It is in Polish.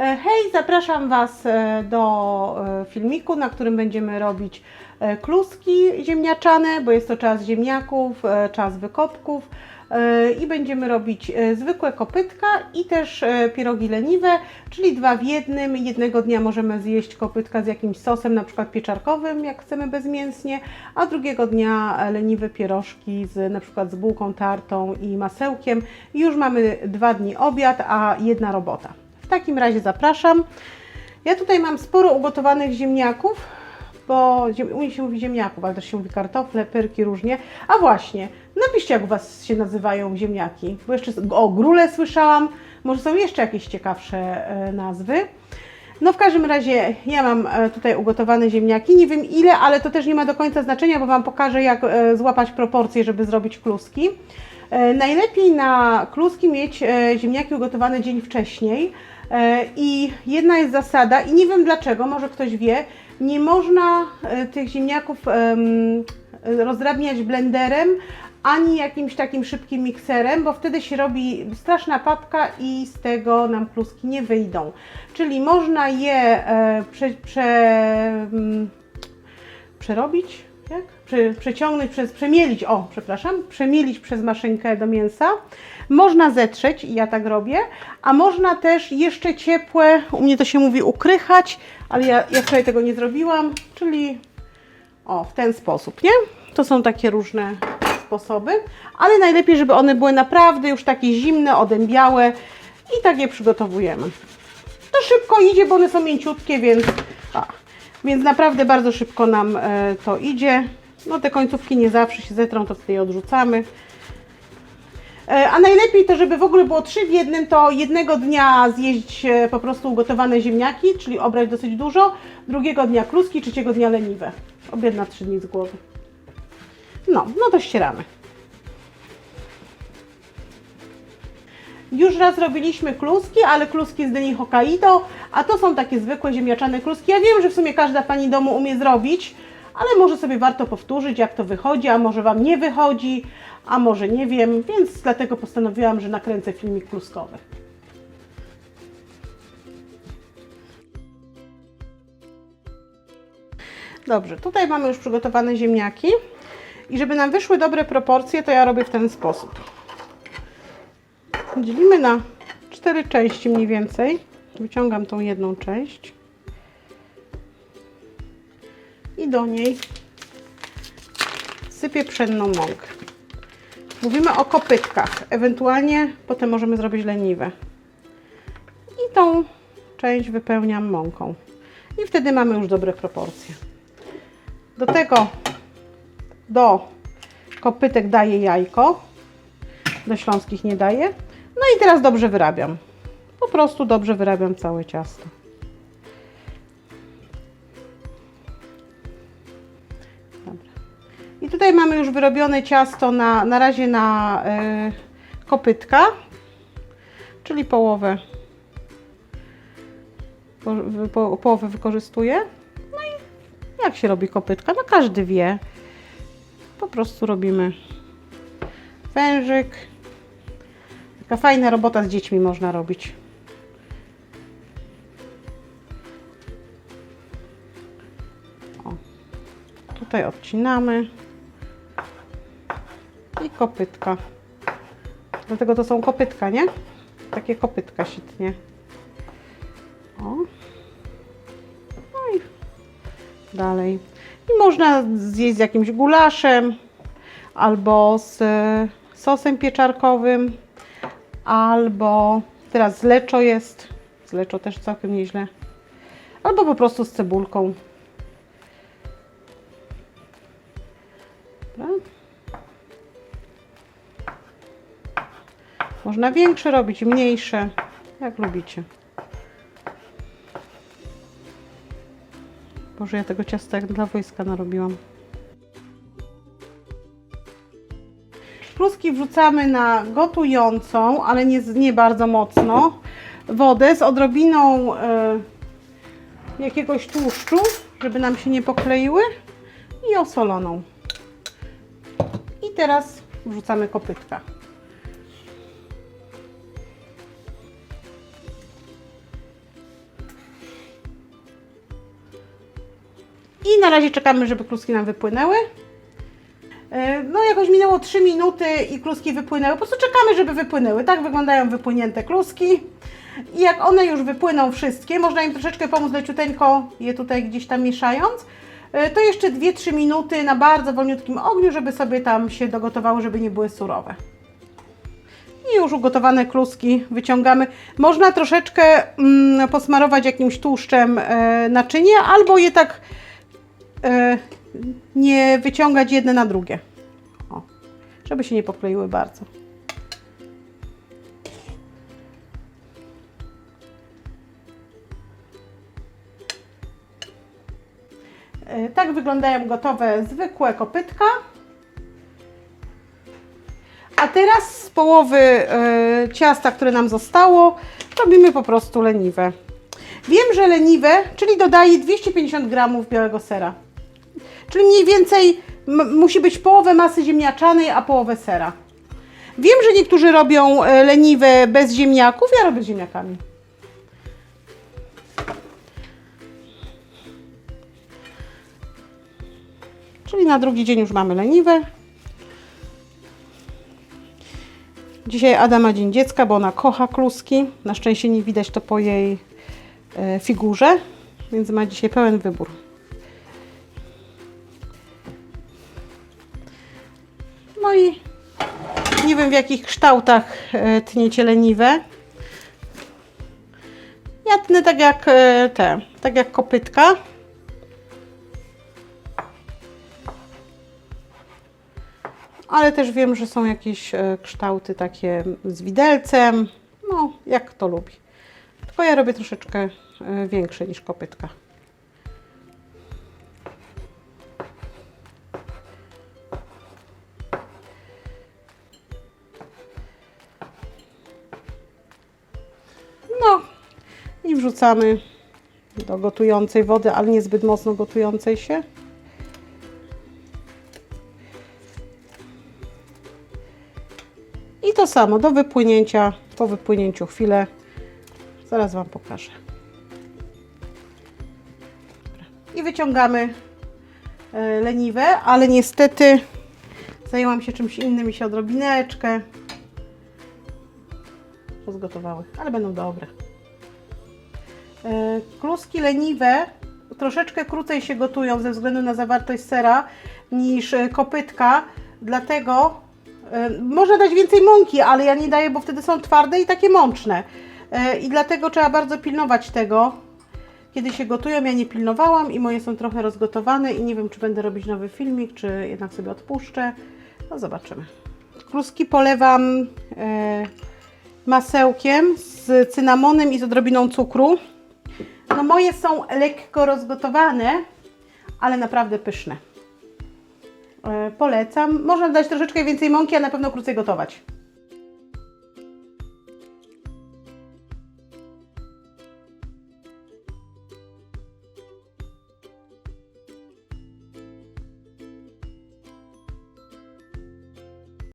E, Hej, zapraszam Was e, do e, filmiku, na którym będziemy robić kluski ziemniaczane, bo jest to czas ziemniaków, czas wykopków i będziemy robić zwykłe kopytka i też pierogi leniwe, czyli dwa w jednym. Jednego dnia możemy zjeść kopytka z jakimś sosem, na przykład pieczarkowym, jak chcemy bezmięsnie, a drugiego dnia leniwe pierożki z na przykład z bułką tartą i masełkiem. I już mamy dwa dni obiad, a jedna robota. Takim razie zapraszam. Ja tutaj mam sporo ugotowanych ziemniaków, bo u mnie się mówi ziemniaków, ale też się mówi kartofle, pyrki różnie. A właśnie, napiszcie jak u Was się nazywają ziemniaki, bo jeszcze o grule słyszałam, może są jeszcze jakieś ciekawsze e, nazwy. No w każdym razie ja mam e, tutaj ugotowane ziemniaki, nie wiem ile, ale to też nie ma do końca znaczenia, bo Wam pokażę jak e, złapać proporcje, żeby zrobić kluski. Najlepiej na kluski mieć ziemniaki ugotowane dzień wcześniej. E, I jedna jest zasada, i nie wiem dlaczego, może ktoś wie, nie można e, tych ziemniaków em, rozdrabniać blenderem ani jakimś takim szybkim mikserem, bo wtedy się robi straszna papka i z tego nam kluski nie wyjdą. Czyli można je e, prze, prze, mm, przerobić, jak? Prze, przeciągnąć przez, przemielić, o, przepraszam, przemielić przez maszynkę do mięsa. Można zetrzeć, i ja tak robię, a można też jeszcze ciepłe, u mnie to się mówi ukrychać, ale ja, ja wczoraj tego nie zrobiłam, czyli o, w ten sposób, nie? To są takie różne sposoby, ale najlepiej, żeby one były naprawdę już takie zimne, odębiałe i tak je przygotowujemy. To szybko idzie, bo one są mięciutkie, więc, więc naprawdę bardzo szybko nam e, to idzie. No te końcówki nie zawsze się zetrą, to wtedy je odrzucamy. E, A najlepiej to, żeby w ogóle było trzy w jednym, to jednego dnia zjeść e, po prostu ugotowane ziemniaki, czyli obrać dosyć dużo, drugiego dnia kluski, trzeciego dnia leniwe. Obiad na trzy dni z głowy. No, no to ścieramy. Już raz robiliśmy kluski, ale kluski z dyni Hokkaido, a to są takie zwykłe ziemniaczane kluski. Ja wiem, że w sumie każda Pani domu umie zrobić, ale może sobie warto powtórzyć, jak to wychodzi, a może Wam nie wychodzi, a może nie wiem, więc dlatego postanowiłam, że nakręcę filmik kluskowy. Dobrze, tutaj mamy już przygotowane ziemniaki i żeby nam wyszły dobre proporcje, to ja robię w ten sposób. Dzielimy na cztery części mniej więcej. Wyciągam tą jedną część i do niej sypię pszenną mąkę. Mówimy o kopytkach, ewentualnie potem możemy zrobić leniwe. I tą część wypełniam mąką. I wtedy mamy już dobre proporcje. Do tego, do kopytek daję jajko. Do śląskich nie daję. No i teraz dobrze wyrabiam. Po prostu dobrze wyrabiam całe ciasto. Dobra. I tutaj mamy już wyrobione ciasto na, na razie na y, kopytka, czyli połowę, po, po, połowę wykorzystuję. No i jak się robi kopytka? No każdy wie. Po prostu robimy wężyk. Taka fajna robota z dziećmi można robić. O. Tutaj odcinamy. I kopytka. Dlatego to są kopytka, nie? Takie kopytka się tnie. O. No i dalej. I można zjeść z jakimś gulaszem albo z e, sosem pieczarkowym, albo teraz z leczo jest. Z leczo też całkiem nieźle. Albo po prostu z cebulką. Dobra. Można większe robić, mniejsze, jak lubicie. Boże, ja tego ciasta jak dla wojska narobiłam. Pluski wrzucamy na gotującą, ale nie, nie bardzo mocno, wodę z odrobiną e, jakiegoś tłuszczu, żeby nam się nie pokleiły i osoloną. I teraz wrzucamy kopytka. I na razie czekamy, żeby kluski nam wypłynęły. E, No jakoś minęło 3 minuty i kluski wypłynęły. Po prostu czekamy, żeby wypłynęły. Tak wyglądają wypłynięte kluski. I jak one już wypłyną wszystkie, można im troszeczkę pomóc leciuteńko, je tutaj gdzieś tam mieszając. e, To jeszcze 2-3 minuty na bardzo wolniutkim ogniu, żeby sobie tam się dogotowały, żeby nie były surowe. I już ugotowane kluski wyciągamy. Można troszeczkę mm, posmarować jakimś tłuszczem e, naczynie, albo je tak e, nie wyciągać jedne na drugie. O, żeby się nie pokleiły bardzo. E, Tak wyglądają gotowe zwykłe kopytka. A teraz z połowy e, ciasta, które nam zostało, robimy po prostu leniwe. Wiem, że leniwe, czyli dodaję 250 gramów białego sera. Czyli mniej więcej musi być połowę masy ziemniaczanej, a połowę sera. Wiem, że niektórzy robią e, leniwe bez ziemniaków, ja robię z ziemniakami. Czyli na drugi dzień już mamy leniwe. Dzisiaj Ada ma dzień dziecka, bo ona kocha kluski. Na szczęście nie widać to po jej e, figurze, więc ma dzisiaj pełen wybór. W jakich kształtach e, tniecie leniwe. Ja tnę tak jak e, te, tak jak kopytka. Ale też wiem, że są jakieś e, kształty takie z widelcem. No, jak kto lubi. Tylko ja robię troszeczkę większe niż kopytka. Wrzucamy do gotującej wody, ale nie zbyt mocno gotującej się. I to samo do wypłynięcia, po wypłynięciu chwilę. Zaraz Wam pokażę. I wyciągamy e, leniwe, ale niestety zajęłam się czymś innym i się odrobineczkę rozgotowały, ale będą dobre. E, Kluski leniwe troszeczkę krócej się gotują ze względu na zawartość sera niż e, kopytka, dlatego e, można dać więcej mąki, ale ja nie daję, bo wtedy są twarde i takie mączne. I dlatego trzeba bardzo pilnować tego, kiedy się gotują. Ja nie pilnowałam i moje są trochę rozgotowane i nie wiem, czy będę robić nowy filmik, czy jednak sobie odpuszczę. No zobaczymy. Kluski polewam masełkiem z cynamonem i z odrobiną cukru. No moje są lekko rozgotowane, ale naprawdę pyszne. E, polecam. Można dać troszeczkę więcej mąki, a na pewno krócej gotować.